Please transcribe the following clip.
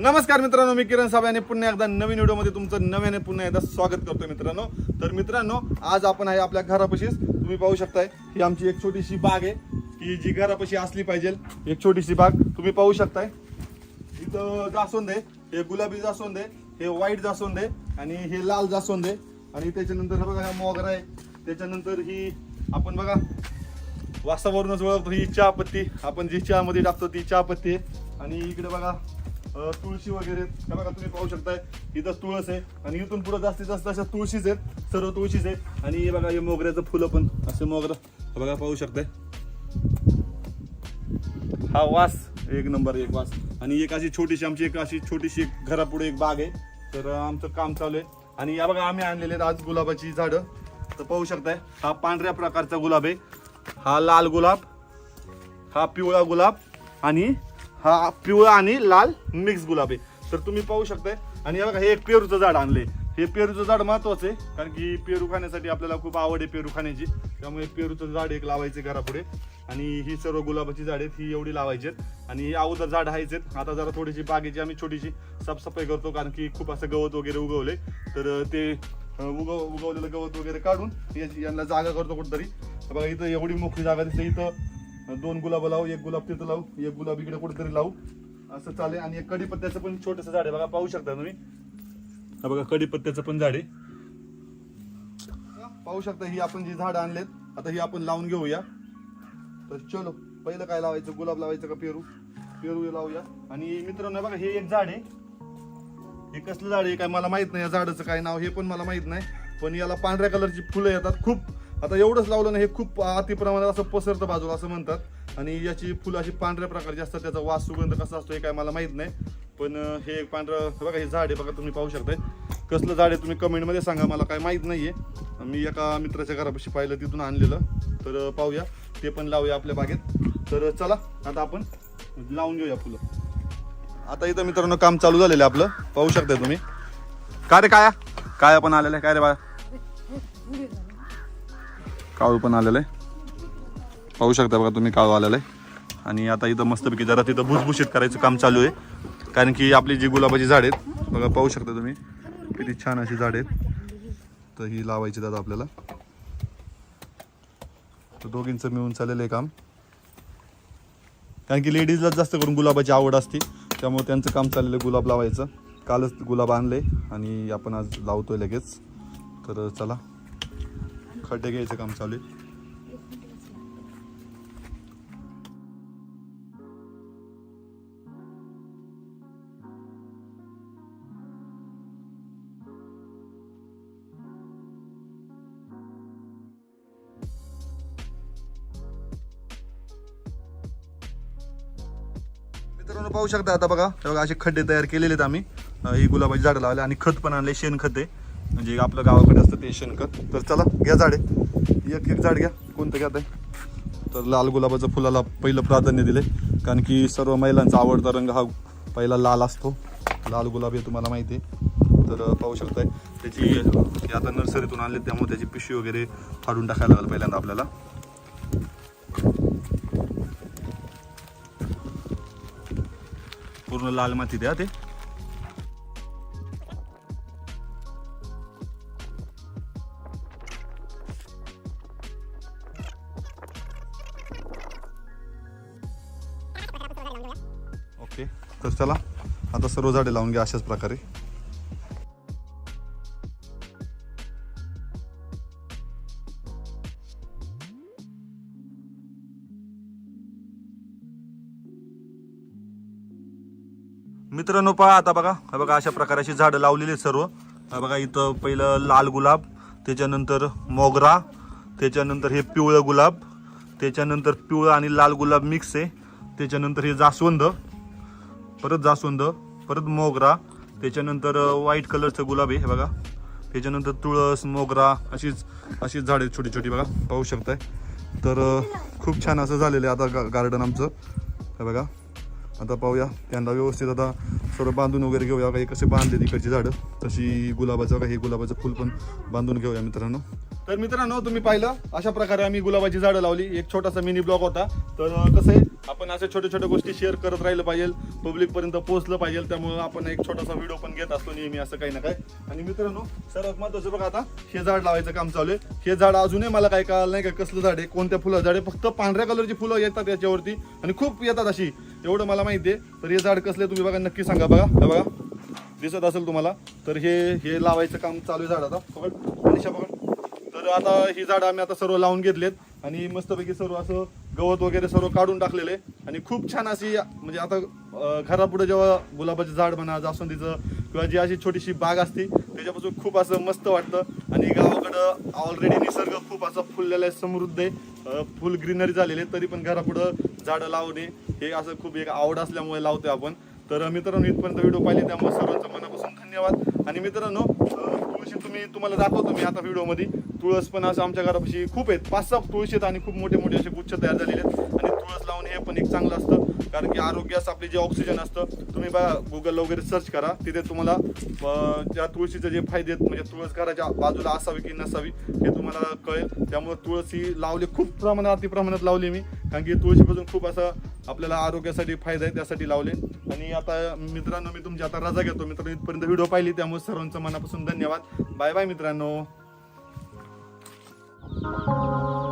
नमस्कार मित्रांनो मी किरण साहेब आणि पुन्हा एकदा नवीन व्हिडिओमध्ये तुमचं नव्याने पुन्हा एकदा स्वागत करतो मित्रांनो. तर मित्रांनो आज आपण आहे आपल्या घरापाशीच. तुम्ही पाहू शकताय ही आमची एक छोटीशी बाग आहे. की जी घरापाशी असली पाहिजे एक छोटीशी बाग. तुम्ही पाहू शकताय. इथं जास्वंद आहे हे गुलाबी जास्वंद आहे हे व्हाईट जास्वंद आहे आणि हे लाल जास्वंद आहे. आणि त्याच्यानंतर हे बघा हा मोगरा आहे. त्याच्यानंतर ही आपण बघा वासावरूनच ओळखतो ही चहापत्ती. आपण जी चहामध्ये टाकतो ती चहापत्ती आहे. आणि इकडे बघा तुळशी वगैरे त्या हे बघा तुम्ही पाहू शकताय इथं तुळस आहे. आणि इथून पुढे जास्तीत जास्त अशा तुळशीच आहेत सर्व तुळशीच आहेत. आणि हे बघा हे मोगऱ्याचं फुलं पण असे मोगरा बघा पाहू शकताय. हा वास एक नंबर एक वास. आणि एक अशी छोटीशी आमची एक अशी छोटीशी एक घरापुढे एक बाग आहे. तर आमचं काम चालू आहे. आणि या बघा आम्ही आणलेले आहेत आज गुलाबाची झाडं. तर पाहू शकताय हा पांढऱ्या प्रकारचा गुलाब आहे. हा लाल गुलाब हा पिवळा गुलाब आणि हा पिवळा आणि लाल मिक्स गुलाब. आहे तर तुम्ही पाहू शकताय. आणि हे बघा हे एक पेरूचं झाड आणले हे पेरूचं झाड महत्वाचं आहे कारण की पेरू खाण्यासाठी आपल्याला खूप आवड आहे पेरू खाण्याची. त्यामुळे पेरूचं झाड एक लावायचे घरापुढे. आणि ही सर्व गुलाबाची झाड आहेत ही एवढी लावायची आहेत. आणि अगोदर झाड आहेच आहेत. आता जरा थोडीशी बागेची आम्ही छोटीशी साफसफाई करतो कारण की खूप असं गवत वगैरे उगवले तर ते उगव उगवलेलं गवत वगैरे काढून याची यांना जागा करतो कुठतरी. बघा इथं एवढी मोकळी जागा दिसते. इथं दोन गुलाब लावू एक गुलाब तिथं लावू एक गुलाब इकडे कुठेतरी लावू. असं चालेल. आणि एक कडीपत्त्याचं पण छोटंसं झाड आहे. बघा पाहू शकता तुम्ही. हा बघा कडीपत्त्याचं पण झाड आहे. पाहू शकता ही आपण जी झाड आणलेत आता ही आपण लावून घेऊया. तर चलो पहिलं काय लावायचं? गुलाब लावायचं का पेरू? पेरू लावूया. आणि मित्रांनो बघा हे एक झाड आहे. हे कसलं झाड आहे? काय मला माहीत नाही. या झाडाचं काय नाव हे पण मला माहीत नाही. पण याला पांढऱ्या कलरची फुलं येतात. खूप आता एवढंच लावलं ना हे खूप अतिप्रमाणात असं पसरतं बाजूला असं म्हणतात. आणि याची फुलं अशी पांढऱ्या प्रकारची असतात त्याचा वास सुगंध कसा असतो हे काय मला माहीत नाही. पण हे एक पांढरं बघा हे झाड आहे बघा तुम्ही पाहू शकताय. कसलं झाड आहे तुम्ही कमेंटमध्ये सांगा मला काय माहीत नाही आहे मी एका मित्राच्या घरापाशी पाहिलं तिथून आणलेलं. तर पाहूया ते पण लावूया आपल्या बागेत. तर चला आता आपण लावून घेऊया फुलं. आता इथं मित्रांनो काम चालू झालेलं आहे आपलं. पाहू शकताय तुम्ही. काय रे काया? काय पण आलेलं आहे. काय रे बाया काळू पण आलेलं. आहे पाहू शकता बघा तुम्ही काळू आलेलं. आहे आणि आता इथं मस्तपैकी जरा तिथं भुसभुशीत करायचं काम चालू आहे. कारण की आपली जी गुलाबाची झाड आहेत बघा पाहू शकता तुम्ही. किती छान अशी झाड आहेत. तर ही लावायची दादा आपल्याला. तर दोघींचं मिळून चाललेलं आहे काम. कारण की लेडीजलाच जास्त करून गुलाबाची आवड असते. त्यामुळे त्यांचं काम चाललेलं आहे गुलाब लावायचं. कालच गुलाब आणले आणि आपण आज लावतोय लगेच. तर चला. खड्डे घ्यायचं काम चालू आहे. मित्रांनो पाहू शकता आता बघा. बघा असे खड्डे तयार केलेले आहेत आम्ही. ही गुलाबाची झाडं लावले आणि खत पण आणले शेणखत आहे. म्हणजे आपलं गावाकडे असतं ते शेणखत. तर चला घ्या झाडे. एक एक झाड घ्या. कोणतं घ्या तर लाल गुलाबाचं फुलाला पहिलं प्राधान्य दिले कारण की सर्व महिलांचा आवडता रंग हा पहिला लाल असतो. लाल गुलाब हे तुम्हाला माहिती आहे. तर पाहू शकताय. त्याची आता नर्सरीतून आणले त्यामुळे त्याची पिशवी वगैरे फाडून टाकायला लागलं पहिल्यांदा आपल्याला. पूर्ण लाल माती द्या ते. तर चला आता सर्व झाडे लावून घ्या अशाच प्रकारे. मित्रांनो पहा आता बघा. बघा अशा प्रकारची झाडं लावलेली आहेत सर्व. बघा इथं पहिलं लाल गुलाब त्याच्यानंतर मोगरा त्याच्यानंतर हे पिवळं गुलाब त्याच्यानंतर पिवळं आणि लाल गुलाब मिक्स आहे. त्याच्यानंतर हे जास्वंद. परत जास्वंद परत मोगरा त्याच्यानंतर व्हाईट कलरचं गुलाब आहे हे बघा. त्याच्यानंतर तुळस मोगरा अशीच अशीच झाडे आहेत छोटी छोटी बघा. पाहू शकताय. तर खूप छान असं झालेलं आहे आता गा गार्डन आमचं. हे बघा. आता पाहूया. त्यांना व्यवस्थित आता सर्व बांधून वगैरे घेऊया. काही कसे बांधले तिकडची झाडं. तशी गुलाबाचं काही हे गुलाबाचं फुल पण बांधून घेऊया मित्रांनो. तर मित्रांनो तुम्ही पाहिलं अशा प्रकारे आम्ही गुलाबाची झाडं लावली. एक छोटासा मिनी ब्लॉग होता. तर कसं आहे आपण अशा छोट्या छोट्या गोष्टी शेअर करत राहिलं पाहिजे. पब्लिक पर्यंत पोहोचलं पाहिजे. त्यामुळे आपण एक छोटासा व्हिडिओ पण घेत असतो नेहमी असं काही ना काय आणि मित्रांनो सर्वात महत्वाचं बघा आता हे झाड लावायचं काम चालू आहे. हे झाड अजूनही मला काय कळलं नाही का कसलं झाड आहे कोणत्या फुलं झाड आहे फक्त पांढऱ्या कलरची फुलं येतात याच्यावरती. आणि खूप येतात अशी. एवढं मला माहिती आहे. तर हे झाड कसले तुम्ही बघा नक्की सांगा बघा. हे बघा दिसत असेल तुम्हाला. तर हे हे लावायचं काम चालू आहे झाड आता. पकड अनिशा पकड तर आता ही झाडं आम्ही आता सर्व लावून घेतलेत. आणि मस्तपैकी सर्व असं गवत वगैरे सर्व काढून टाकलेले आणि खूप छान अशी म्हणजे आता घरापुढे जेव्हा गुलाबाचं झाड म्हणा जास्वंदीचं किंवा जी अशी छोटीशी बाग असते त्याच्यापासून खूप असं मस्त वाटतं. आणि गावाकडं ऑलरेडी निसर्ग खूप असं फुललेला आहे समृद्ध आहे. फुल ग्रीनरी झालेली आहे तरी पण घरापुढं झाडं लावणे हे असं खूप एक आवड असल्यामुळे लावतोय आपण. तर मित्रांनो इथपर्यंत व्हिडिओ पाहिले त्यामुळे सर्वांचं मनापासून धन्यवाद. आणि मित्रांनो तुळशी तुम्ही तुम्हाला दाखवतो मी आता व्हिडिओमध्ये. तुळस पण असं आमच्या घरापाशी खूप आहेत. पाच सहा तुळशी आहेत आणि खूप मोठे मोठे असे गुच्छ तयार झालेले आहेत. आणि तुळस लावून हे पण एक चांगलं असतं. कारण की आरोग्यास आपले जे ऑक्सिजन असतं तुम्ही बघा गुगलला वगैरे सर्च करा. तिथे तुम्हाला ज्या त्या तुळशीचे जे फायदे आहेत म्हणजे तुळस घराच्या बाजूला असावी की नसावी हे तुम्हाला कळेल. त्यामुळे ही लावली खूप प्रमाणात अति प्रमाणात लावली मी. कारण की तुळशीपासून खूप असं आपल्याला आरोग्यासाठी फायदा आहे त्यासाठी लावले. आणि आता मित्रांनो मी तुमची आता रजा घेतो. मित्रांनो इथपर्यंत व्हिडिओ पाहिली त्यामुळे सर्वांचं मनापासून धन्यवाद. बाय बाय मित्रांनो. Thank you.